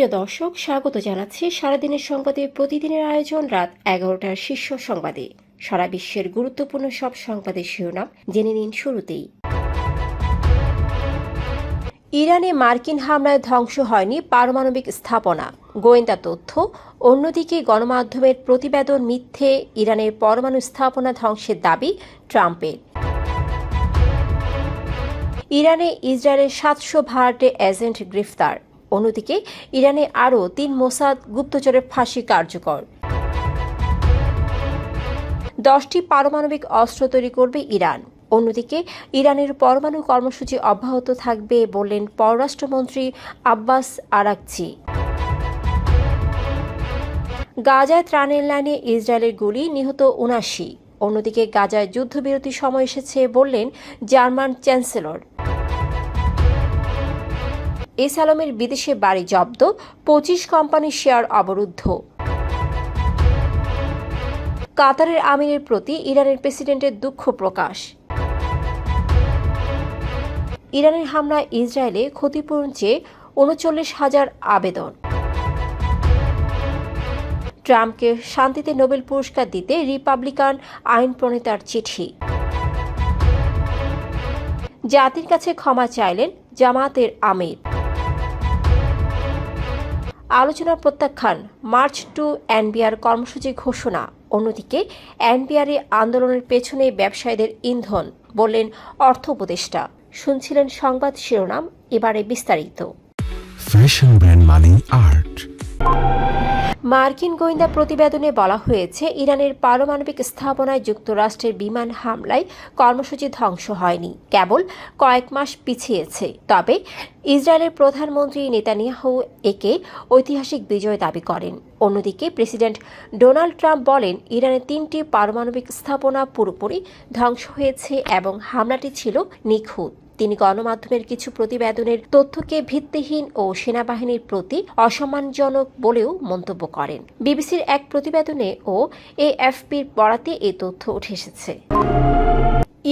প্রিয় দর্শক, স্বাগত জানাচ্ছি সারাদিনের সংবাদে। প্রতিদিনের আয়োজন রাত এগারোটার শীর্ষ সংবাদে। সারা বিশ্বের গুরুত্বপূর্ণ সব সংবাদের শিরোনাম জেনে নিন শুরুতেই। ইরানে মার্কিন হামলায় ধ্বংস হয়নি পারমাণবিক স্থাপনা। গোয়েন্দা তথ্য, অন্যদিকে গণমাধ্যমের প্রতিবেদন মিথ্যে ইরানের পরমাণু স্থাপনা ধ্বংসের দাবি ট্রাম্পের। ইরানে ইসরায়েলের সাতশো ভাড়াটে এজেন্ট গ্রেফতার। অন্যদিকে ইরানে আরও তিন মোসাদ গুপ্তচরের ফাঁসি কার্যকর। দশটি পারমাণবিক অস্ত্র তৈরি করবে ইরান। অন্যদিকে ইরানের পরমাণু কর্মসূচি অব্যাহত থাকবে বললেন পররাষ্ট্রমন্ত্রী আব্বাস আরাকচি। গাজায় ত্রাণের লাইনে ইসরায়েলের গুলি নিহত উনাশি। অন্যদিকে গাজায় যুদ্ধবিরতি সময় এসেছে বললেন জার্মান চ্যান্সেলর। এস আলমের বিদেশে বাড়ি জব্দ, পঁচিশ কোম্পানির শেয়ার অবরুদ্ধ। কাতারের আমিরের প্রতি ইরানের প্রেসিডেন্টের দুঃখ প্রকাশ। ইরানের হামলা ইসরায়েলে ক্ষতিপূরণ চেয়ে উনচল্লিশ হাজার আবেদন। ট্রাম্পকে শান্তিতে নোবেল পুরস্কার দিতে রিপাবলিকান আইন প্রণেতার চিঠি। জাতির কাছে ক্ষমা চাইলেন জামাতের আমির। আলোচনা প্রত্যাখ্যান, মার্চ টু এনবিআর কর্মসূচি ঘোষণা। অন্যদিকে, এনবিআরে আন্দোলনের পেছনে ব্যবসায়ীদের ইন্ধন বললেন অর্থ উপদেষ্টা। শুনছিলেন সংবাদ শিরোনাম, এবারে বিস্তারিত। ফ্যাশন ব্র্যান্ড মানে আর্ট মার্কিন গোয়েন্দা প্রতিবেদনে বলা হয়েছে, ইরানের পারমাণবিক স্থাপনায় যুক্তরাষ্ট্রের বিমান হামলায় কর্মসূচি ধ্বংস হয়নি। কেবল কয়েক মাস পিছিয়েছে। তবে ইসরায়েলের প্রধানমন্ত্রী নেতানিয়াহু একে ঐতিহাসিক বিজয় দাবি করেন। অন্যদিকে, প্রেসিডেন্ট ডোনাল্ড ট্রাম্প বলেন, ইরানের তিনটি পারমাণবিক স্থাপনা পুরোপুরি ধ্বংস হয়েছে এবং হামলাটি ছিল নিখুঁত। তিনি গণমাধ্যমের কিছু প্রতিবেদনের তথ্যকে ভিত্তিহীন ও সেনাবাহিনীর প্রতি অসম্মানজনক বলেও মন্তব্য করেন। বিবিসির এক প্রতিবেদনে ও এএফপির বরাতে এই তথ্য উঠে এসেছে।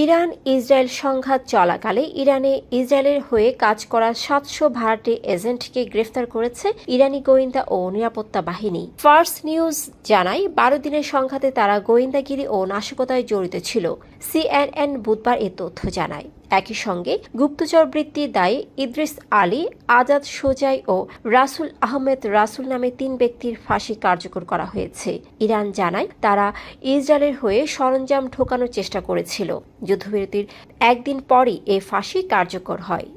ইরান ইসরায়েল সংঘাত চলাকালে ইরানে ইসরায়েলের হয়ে কাজ করা সাতশো ভাড়াটে এজেন্টকে গ্রেফতার করেছে ইরানি গোয়েন্দা ও নিরাপত্তা বাহিনী। ফার্স্ট নিউজ জানায়, বারো দিনের সংঘাতে তারা গোয়েন্দাগিরি ও নাশকতায় জড়িত ছিল। সিএনএন বুধবার এ তথ্য জানায়। একই সঙ্গে গুপ্তচর বৃত্তির দায়ে ইদ্রিস আলী, আজাদ সোজাই ও রাসুল আহমেদ রাসুল নামে তিন ব্যক্তির ফাঁসি কার্যকর করা হয়েছে। ইরান জানায় তারা ইসরায়েলের হয়ে সরঞ্জাম ঢোকানোর চেষ্টা করেছিল। যুদ্ধবিরতির একদিন পরই এ ফাঁসি কার্যকর হয়।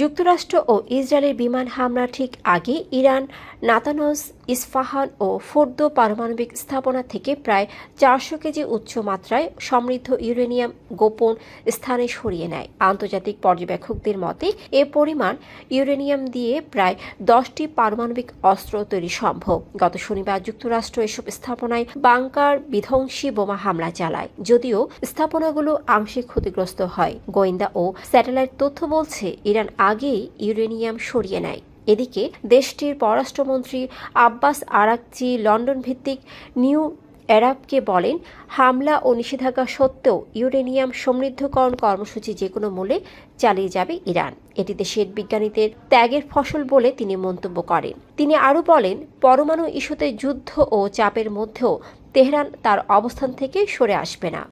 যুক্তরাষ্ট্র ও ইসরায়েলের বিমান হামলা ঠিক আগে ইরান, নাতানজ ইস্ফাহান ও ফোর্দো পারমাণবিক স্থাপনা থেকে প্রায় চারশো কেজি উচ্চ মাত্রায় সমৃদ্ধ ইউরেনিয়াম গোপন স্থানে সরিয়ে নেয়। আন্তর্জাতিক পর্যবেক্ষকদের মতে, এ পরিমাণ ইউরেনিয়াম দিয়ে প্রায় দশটি পারমাণবিক অস্ত্র তৈরি সম্ভব। গত শনিবার যুক্তরাষ্ট্র এসব স্থাপনায় বাংকার বিধ্বংসী বোমা হামলা চালায়, যদিও স্থাপনাগুলো আংশিক ক্ষতিগ্রস্ত হয়। গোয়েন্দা ও স্যাটেলাইট তথ্য বলছে, ইরান আগেই ইউরেনিয়াম সরিয়ে নেয়। এদিকে দেশটির পররাষ্ট্রমন্ত্রী আব্বাস আরাকচি লন্ডন ভিত্তিক নিউ অ্যারাবকে বলেন, হামলা ও নিষেধাজ্ঞা সত্ত্বেও ইউরেনিয়াম সমৃদ্ধকরণ কর্মসূচি যে কোনো মূল্যে চালিয়ে যাবে ইরান। এটি দেশের বিজ্ঞানীদের ত্যাগের ফসল বলে তিনি মন্তব্য করেন। তিনি আরও বলেন, পরমাণু ইস্যুতে যুদ্ধ ও চাপের মধ্যেও তেহরান তার অবস্থান থেকে সরে আসবে না।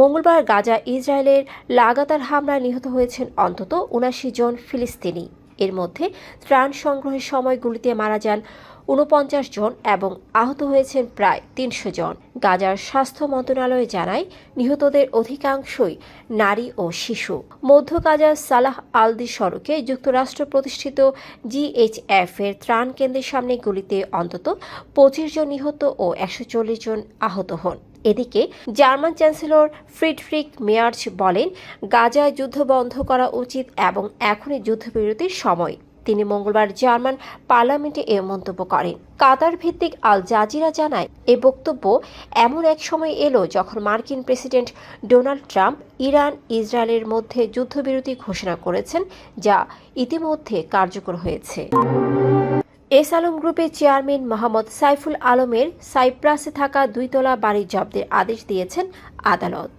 মঙ্গলবার গাজা ইসরায়েলের লাগাতার হামলায় নিহত হয়েছেন অন্তত উনাশি জন ফিলিস্তিনি। এর মধ্যে ত্রাণ সংগ্রহের সময়গুলিতে মারা যান উনপঞ্চাশ জন এবং আহত হয়েছেন প্রায় তিনশো জন। গাজার স্বাস্থ্য মন্ত্রণালয় জানায়, নিহতদের অধিকাংশই নারী ও শিশু। মধ্য গাজার সালাহ আলদি সড়কে যুক্তরাষ্ট্র প্রতিষ্ঠিত জিএইচএফ এর ত্রাণ কেন্দ্রের সামনে গুলিতে অন্তত পঁচিশ জন নিহত ও একশো চল্লিশ জন আহত হন। এদিকে জার্মান চ্যান্সেলর ফ্রিডরিক মেয়ার্চ বলেন, গাজায় যুদ্ধ বন্ধ করা উচিত এবং এখনই যুদ্ধবিরতির সময়। তিনি মঙ্গলবার জার্মান পার্লামেন্টে এ মন্তব্য করেন। কাতার ভিত্তিক আল জাজিরা জানায়, এ বক্তব্য এমন এক সময় এলো যখন মার্কিন প্রেসিডেন্ট ডোনাল্ড ট্রাম্প ইরান, ইসরায়েলের মধ্যে যুদ্ধবিরতি ঘোষণা করেছেন, যা ইতিমধ্যে কার্যকর হয়েছে। এস আলম গ্রুপের চেয়ারম্যান মোহাম্মদ সাইফুল আলমের সাইপ্রাসে থাকা দুইতলা বাড়ি জব্দের আদেশ দিয়েছেন আদালত।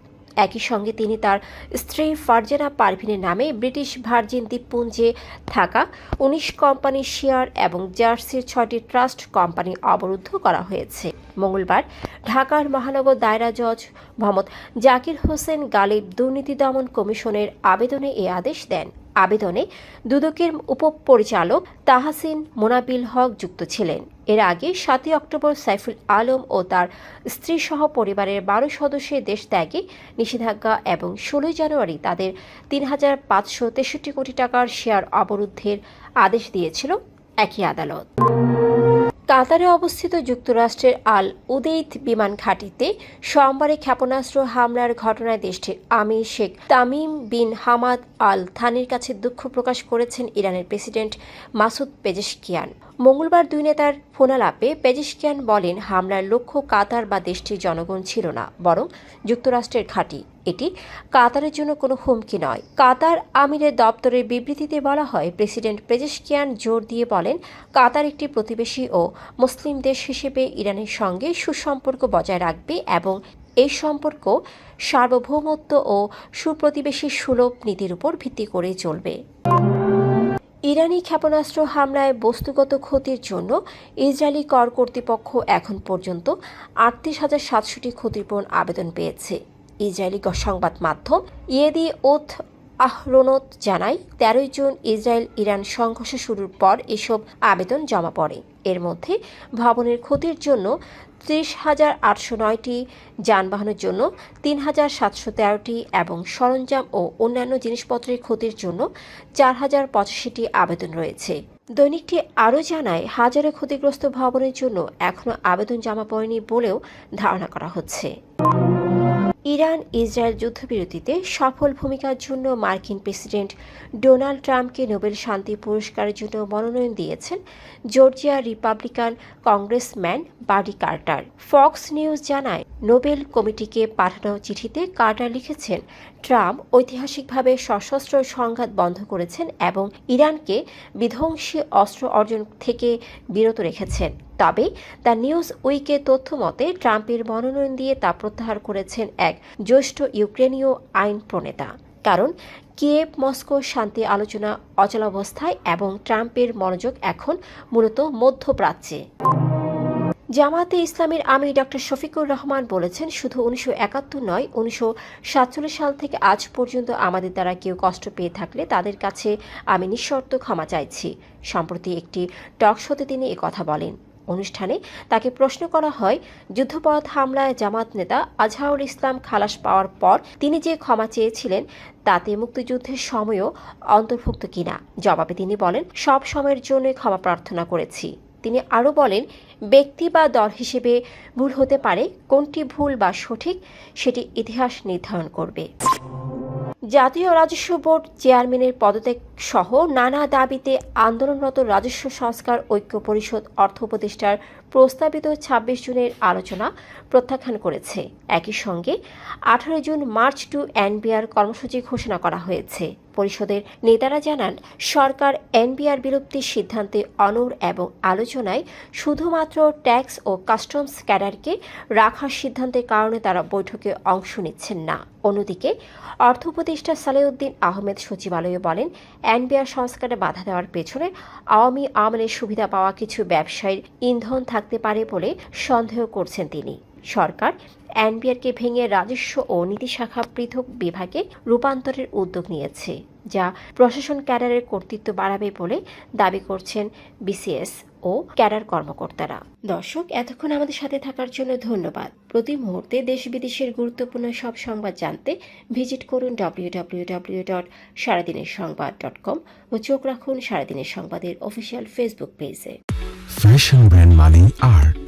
একই সঙ্গে তিনি তার স্ত্রী ফারজানা পারভিনের নামে ব্রিটিশ ভার্জিন দ্বীপপুঞ্জে থাকা উনিশ কোম্পানির শেয়ার এবং জার্সির ছয়টি ট্রাস্ট কোম্পানি অবরুদ্ধ করা হয়েছে। মঙ্গলবার ঢাকার মহানগর দায়রা জজ মোহাম্মদ জাকির হোসেন গালিব দুর্নীতি দমন কমিশনের আবেদনে এ আদেশ দেন। আবেদনে দুদকের উপপরিচালক তাহাসিন মোনাবিল হক যুক্ত ছিলেন। এর আগে সাতই অক্টোবর সাইফুল আলম ও তার স্ত্রী সহ পরিবারের বারো সদস্যের দেশ ত্যাগে নিষেধাজ্ঞা এবং ষোলোই জানুয়ারি তাদের তিন হাজার পাঁচশো তেষট্টি কোটি টাকার শেয়ার অবরুদ্ধের আদেশ দিয়েছিল। একই আদালত। কাতারে অবস্থিত যুক্তরাষ্ট্রের আল উদেইদ বিমান ঘাঁটিতে সোমবারে ক্ষেপণাস্ত্র হামলার ঘটনায় দেশটির Amir Sheikh Tamim bin Hamad Al থানির কাছে দুঃখ প্রকাশ করেছেন ইরানের প্রেসিডেন্ট মাসুদ পেজেশকিয়ান। মঙ্গলবার দুই নেতার ফোনালাপে পেজেশকিয়ান বলেন, হামলার লক্ষ্য কাতার বা দেশটির জনগণ ছিল না, বরং যুক্তরাষ্ট্রের ঘাঁটি। এটি কাতারের জন্য কোনো হুমকি নয়। কাতার আমিরের দপ্তরের বিবৃতিতে বলা হয়, প্রেসিডেন্ট পেজেশকিয়ান জোর দিয়ে বলেন, কাতার একটি প্রতিবেশী ও মুসলিম দেশ হিসেবে ইরানের সঙ্গে সুসম্পর্ক বজায় রাখবে এবং এই সম্পর্ক সার্বভৌমত্ব ও সুপ্রতিবেশী সুলভ নীতির উপর ভিত্তি করে চলবে। ইরানি ক্ষেপণাস্ত্র হামলায় বস্তুগত ক্ষতির জন্য ইসরায়েলি কর কর্তৃপক্ষ এখন পর্যন্ত আটত্রিশ হাজার সাতশোটি ক্ষতিপূরণ আবেদন পেয়েছে। ইসরায়েলি সংবাদ মাধ্যম ইয়েদি ওথ আহরোনত জানায়, তেরোই জুন ইসরায়েল ইরান সংঘর্ষ শুরুর পর এসব আবেদন জমা পড়ে। এর মধ্যে ভবনের ক্ষতির জন্য ত্রিশ হাজার আটশো নয়টি, যানবাহনের জন্য তিন হাজার সাতশো তেরোটি এবং সরঞ্জাম ও অন্যান্য জিনিসপত্রের ক্ষতির জন্য চার হাজার পঁচাশিটি আবেদন রয়েছে। দৈনিকটি আরও জানায়, হাজারে ক্ষতিগ্রস্ত ভবনের জন্য এখনও আবেদন জমা পড়েনি বলেও ধারণা করা হচ্ছে। ইরান ইসরায়েল যুদ্ধবিরতিতে সফল ভূমিকার জন্য মার্কিন প্রেসিডেন্ট ডোনাল্ড ট্রাম্পকে নোবেল শান্তি পুরস্কারের জন্য মনোনয়ন দিয়েছেন Georgia Republican congressman Buddy Carter. Fox News জানায়, নোবেল কমিটিকে পাঠানো চিঠিতে কার্টার লিখেছেন, ট্রাম্প ঐতিহাসিকভাবে সশস্ত্র সংঘাত বন্ধ করেছেন এবং ইরানকে বিধ্বংসী অস্ত্র অর্জন থেকে বিরত রেখেছেন। তবে দ্য নিউজ উইকের তথ্য মতে, ট্রাম্পের মনোনয়ন দিয়ে তা প্রত্যাহার করেছেন এক জ্যেষ্ঠ ইউক্রেনীয় আইন প্রণেতা। কারণ, কিয়েভ, মস্কো শান্তি আলোচনা অচলাবস্থায় এবং ট্রাম্পের মনোযোগ এখন মূলত মধ্যপ্রাচ্যে। জামাতে ইসলামের আমির ডক্টর শফিকুর রহমান বলেছেন, শুধু উনিশশো একাত্তর নয়, উনিশশো সাতচল্লিশ সাল থেকে আজ পর্যন্ত আমাদের দ্বারা কেউ কষ্ট পেয়ে থাকলে তাদের কাছে আমি নিঃশর্ত ক্ষমা চাইছি। সম্প্রতি একটি টক শোতে তিনি কথা বলেন। অনুষ্ঠানে তাকে প্রশ্ন করা হয়, যুদ্ধপরাধ হামলায় জামাত নেতা আজহারুল ইসলাম খালাস পাওয়ার পর তিনি যে ক্ষমা চেয়েছিলেন, তাতে মুক্তিযুদ্ধের সময়ও অন্তর্ভুক্ত কিনা? জবাবে তিনি বলেন, সব সময়ের জন্য ক্ষমা প্রার্থনা করেছি। তিনি আরও বলেন, ব্যক্তি বা দল হিসেবে ভুল হতে পারে, কোনটি ভুল বা সঠিক, সেটি ইতিহাস নির্ধারণ করবে। জাতীয় রাজস্ব বোর্ড চেয়ারম্যানের পদত্যাগ সহ নানা দাবিতে আন্দোলনরত রাজস্ব সংস্কার ঐক্য পরিষদ অর্থ উপদেষ্টার প্রস্তাবিত ছাব্বিশ জুনের আলোচনা প্রত্যাখ্যান করেছে। একই সঙ্গে আঠারো জুন মার্চ টু এনবিআর কর্মসূচি ঘোষণা করা হয়েছে। পরিষদের নেতারা জানান, সরকার এনবিআর বিলুপ্তির সিদ্ধান্তে অনড় এবং আলোচনায় শুধুমাত্র ট্যাক্স ও কাস্টমস ক্যাডারকে রাখার সিদ্ধান্তের কারণে তারা বৈঠকে অংশ নিচ্ছেন না। অন্যদিকে, অর্থ উপদেষ্টা সালেউদ্দিন আহমেদ সচিবালয়ে বলেন, এনবিআর সংস্কারে বাধা দেওয়ার পেছনে আওয়ামী আমলের সুবিধা পাওয়া কিছু ব্যবসায়ীর ইন্ধন থাকতে পারে বলে সন্দেহ করছেন তিনি। সরকার, এনবিআরকে ভেঙে রাজস্ব ও নীতি শাখা পৃথক বিভাগে রূপান্তরের উদ্যোগ নিয়েছে, যা প্রশাসন ক্যাডারের কর্তৃত্ব বাড়াবে বলে দাবি করছেন বিসিএস ও ক্যাডার কর্মকর্তারা। দর্শক, এতক্ষণ আমাদের সাথে থাকার জন্য ধন্যবাদ। প্রতি মুহূর্তে দেশ বিদেশের গুরুত্বপূর্ণ সব সংবাদ জানতে ভিজিট করুন ডাব্লিউ ডাব্লিউ ডাব্লিউ ডট সারাদিনের সংবাদ ডট কম ও চোখ রাখুন সারাদিনের সংবাদের অফিসিয়াল ফেসবুক পেজে। Fashion brand Mali Art.